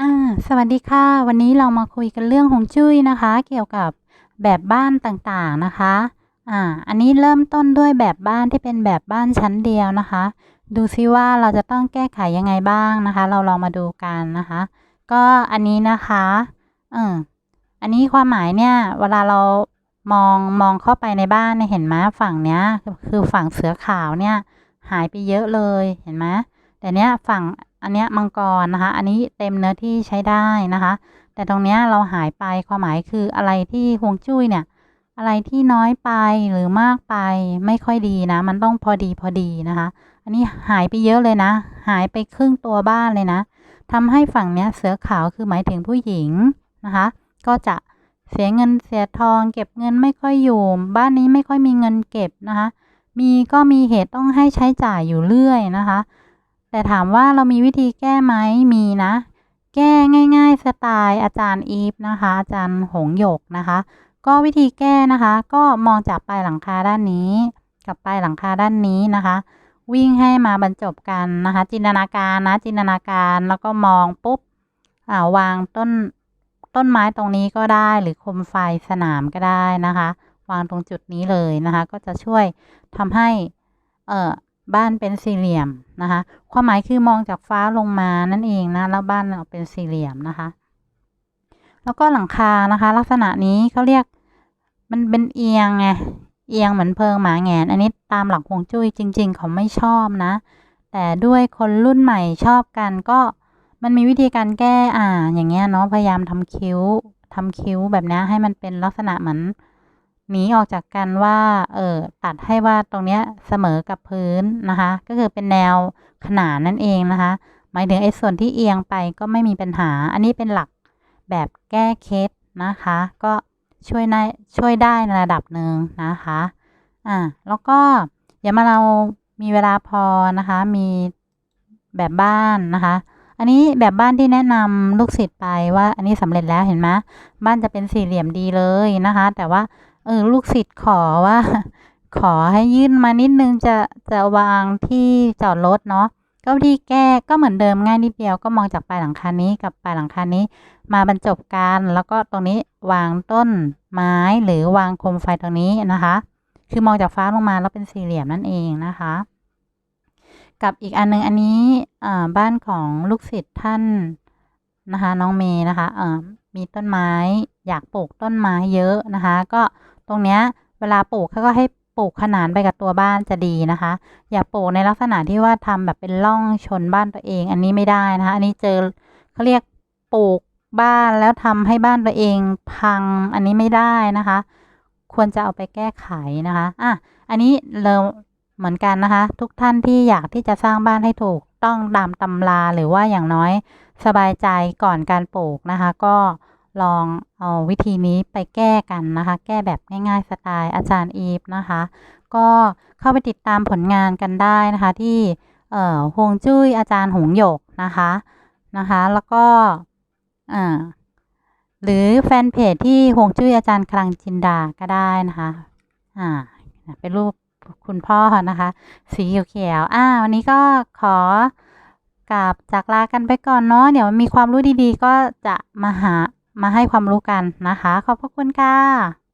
อ่าสวัสดีค่ะ วันนี้เรามาคุยกันเรื่องฮวงจุ้ยนะคะ เกี่ยวกับแบบบ้านต่างๆนะคะ อ่า อันนี้เริ่มต้นด้วยแบบบ้านที่เป็นแบบบ้านชั้นเดียวนะคะ ดูซิว่าเราจะต้องแก้ไขยังไงบ้างนะคะ เราลองมาดูกันนะคะ ก็อันนี้นะคะเอออันนี้ความหมายเนี่ย เวลาเรามองมองเข้าไปในบ้านเนี่ยเห็นไหมฝั่งเนี้ยคือฝั่งเสือขาวเนี่ยหายไปเยอะเลยเห็นไหมแต่เนี้ยฝั่ง อันเนี้ยมังกรนะคะ อันนี้เต็มเนื้อที่ใช้ได้นะคะ แต่ตรงเนี้ยเราหายไปความหมายคืออะไรที่ฮวงจุ้ยเนี่ย อะไรที่น้อยไปหรือมากไปไม่ค่อยดีนะ มันต้องพอดีพอดีนะคะ อันนี้หายไปเยอะเลยนะ หายไปครึ่งตัวบ้านเลยนะทำให้ฝั่งเนี้ยเสือขาวคือหมายถึงผู้หญิงนะคะ ก็จะเสียเงินเสียทองเก็บเงินไม่ค่อยอยู่ บ้านนี้ไม่ค่อยมีเงินเก็บนะคะ มีก็มีเหตุต้องให้ใช้จ่ายอยู่เรื่อยนะคะ แต่ถามว่าเรามีวิธีแก้ไหมมีนะ แก้ง่าย ๆ สไตล์อาจารย์อีฟนะคะ อาจารย์หงหยกนะคะ ก็วิธีแก้นะคะ ก็มองจากปลายหลังคาด้านนี้ กับปลายหลังคาด้านนี้นะคะ วิ่งให้มาบรรจบกันนะคะ จินตนาการนะจินตนาการแล้วก็มองปุ๊บอ่าวางต้นต้นไม้ตรงนี้ก็ได้หรือคมไฟสนามก็ได้นะคะ วางตรงจุดนี้เลยนะคะ ก็จะช่วยทำให้เอ่อ บ้านเป็นสี่เหลี่ยมนะคะ ความหมายคือมองจากฟ้าลงมานั่นเองนะ แล้วบ้านเราเป็นสี่เหลี่ยมนะคะ แล้วก็หลังคานะคะ ลักษณะนี้เขาเรียกมันเป็นเอียงไง เอียงเหมือนเพิงหมาแงน อันนี้ตามหลักฮวงจุ้ยจริง ๆ เขาไม่ชอบนะ แต่ด้วยคนรุ่นใหม่ชอบกันก็มันมีวิธีการแก้อ่า อย่างเงี้ยเนาะ พยายามทำคิ้วทำคิ้วแบบนี้ให้มันเป็นลักษณะเหมือน หนีออกจากกันว่าเออตัดให้ว่าตรงเนี้ยเสมอกับพื้นนะคะ ก็คือเป็นแนวขนานนั่นเองนะคะ หมายถึงไอ้ส่วนที่เอียงไปก็ไม่มีปัญหา อันนี้เป็นหลักแบบแก้เคล็ดนะคะ ก็ช่วยได้ช่วยได้ในระดับหนึ่งนะคะอ่าแล้วก็อย่ามาเรามีเวลาพอนะคะ มีแบบบ้านนะคะอันนี้แบบบ้านที่แนะนำลูกศิษย์ไปว่าอันนี้สำเร็จแล้วเห็นไหมบ้านจะเป็นสี่เหลี่ยมดีเลยนะคะ แต่ว่า เออลูกศิษย์ขอว่า ขอให้ยื่นมานิดนึงจะจะวางที่จอดรถเนาะก็วิธีแก้ก็เหมือนเดิมง่ายนิดเดียวก็มองจากปลายหลังคานี้กับปลายหลังคานี้ มาบรรจบกันแล้วก็ตรงนี้วางต้นไม้หรือวางโคมไฟตรงนี้นะคะ คือมองจากฟ้าลงมาแล้วเป็นสี่เหลี่ยมนั่นเองนะคะ กับอีกอันนึงอันนี้บ้านของลูกศิษย์ท่านนะคะ น้องเมย์นะคะมีต้นไม้อยากปลูกต้นไม้เยอะนะคะ ก็ ตรงเนี้ยเวลาปลูกเขาก็ให้ปลูกขนานไปกับตัวบ้านจะดีนะคะ อย่าปลูกในลักษณะที่ว่าทำแบบเป็นร่องชนบ้านตัวเอง อันนี้ไม่ได้นะคะ อันนี้เจอเขาเรียกปลูกบ้านแล้วทำให้บ้านตัวเองพังอันนี้ไม่ได้นะคะ ควรจะเอาไปแก้ไขนะคะอะอันนี้เราเหมือนกันนะคะ ทุกท่านที่อยากที่จะสร้างบ้านให้ถูกต้องตามตำราหรือว่าอย่างน้อยสบายใจก่อนการปลูกนะคะ ก็ ลองเอาวิธีนี้ไปแก้กันนะคะ แก้แบบง่ายๆสไตล์อาจารย์อีฟนะคะ ก็เข้าไปติดตามผลงานกันได้นะคะที่เอ่อฮวงจุ้ยอาจารย์หงหยกนะคะนะคะ แล้วก็อ่าหรือแฟนเพจที่ฮวงจุ้ยอาจารย์คลังจินดาก็ได้นะคะอ่าเป็นรูปคุณพ่อนะคะ สีเขียวๆอ่าวันนี้ก็ขอกราบจากลากันไปก่อนเนาะเดี๋ยวมีความรู้ดีๆ ก็จะมาหา มาให้ความรู้กันนะคะ ขอบพระคุณค่ะ